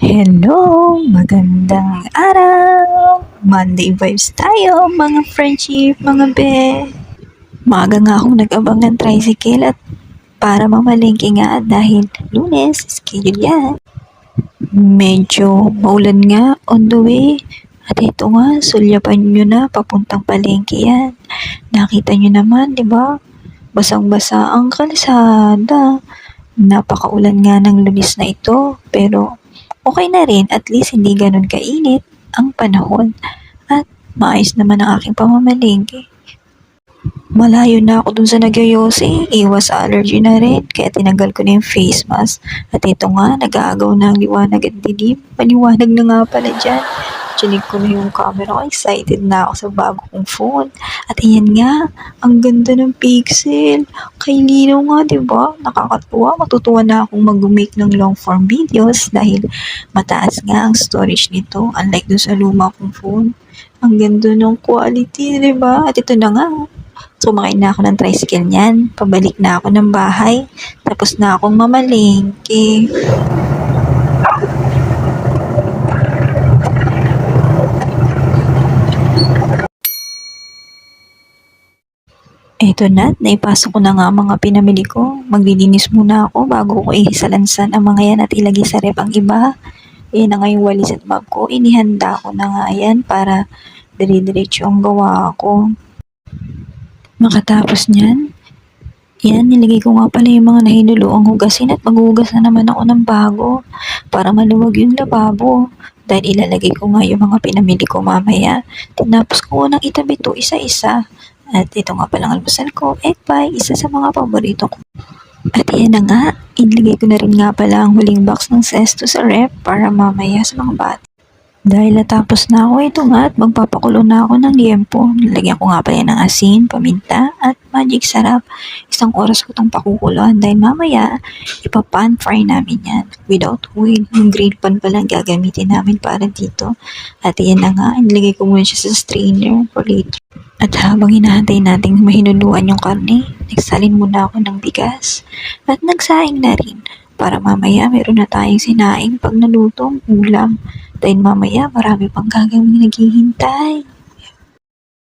Hello! Magandang araw! Monday vibes tayo, mga friendship, mga be. Maaga nga akong nag-abang ng tricycle at para mamalengke nga dahil lunes, schedule yan. Medyo maulan nga on the way. At ito nga, sulyapan nyo na, papuntang palengke yan. Nakita nyo naman, di ba? Basang-basa ang kalsada. Napakaulan nga ng lunis na ito, pero okay na rin, at least hindi ganun kainit ang panahon. At maayos naman ang aking pamamalengke. Malayo na ako dun sa nagyoyosi, iwas allergy na rin, kaya tinanggal ko na yung face mask. At ito nga, nag-aagaw na ang liwanag at dilim. Maliwanag na nga pala dyan. Chinig ko na yung camera excited na ako sa bago kong phone. At ayan nga, ang ganda ng pixel. Kay linaw nga, di ba? Nakakatuwa. Matutuwa na akong mag-make ng long form videos dahil mataas nga ang storage nito. Unlike dun sa luma kong phone. Ang ganda ng quality, di ba? At ito na nga. Sumakay na ako ng tricycle niyan. Pabalik na ako ng bahay. Tapos na akong mamalengke. Eto na, naipasok ko na nga ang mga pinamili ko. Maglilinis muna ako bago ko ihisalansan ang mga yan at ilagay sa rep ang iba. Yan na nga walis at bag ko. Inihanda ko na nga yan para dire-diretso ang gawa ko. Makatapos niyan, yan, nilagay ko nga pala yung mga nahinuluang hugasin at maghugas na naman ako ng bago para maluwag yung lababo. Dahil ilalagay ko nga yung mga pinamili ko mamaya. Tinapos ko nang itabi to isa-isa. At ito nga palang almusal ko, egg pie, isa sa mga paborito ko. At yan na nga, inilagay ko na rin nga pala ang huling box ng sesto sa rep para mamaya sa mga bata. Dahil natapos na ako ito nga at magpapakulo na ako ng liempo. Nilagyan ko nga pala ng asin, paminta at magic sarap. Isang oras ko itong pakukuloan dahil mamaya ipapan fry namin yan without oil. Yung green pan pa lang gagamitin namin para dito. At yan na nga, nilagay ko muna siya sa strainer for later. At habang hinahantay nating mahinuluan yung karne, nagsalin muna ako ng bigas at nagsaing na rin para mamaya meron na tayong sinaing pag nalutong ulam. Dahil mamaya marami pang gagawin naghihintay.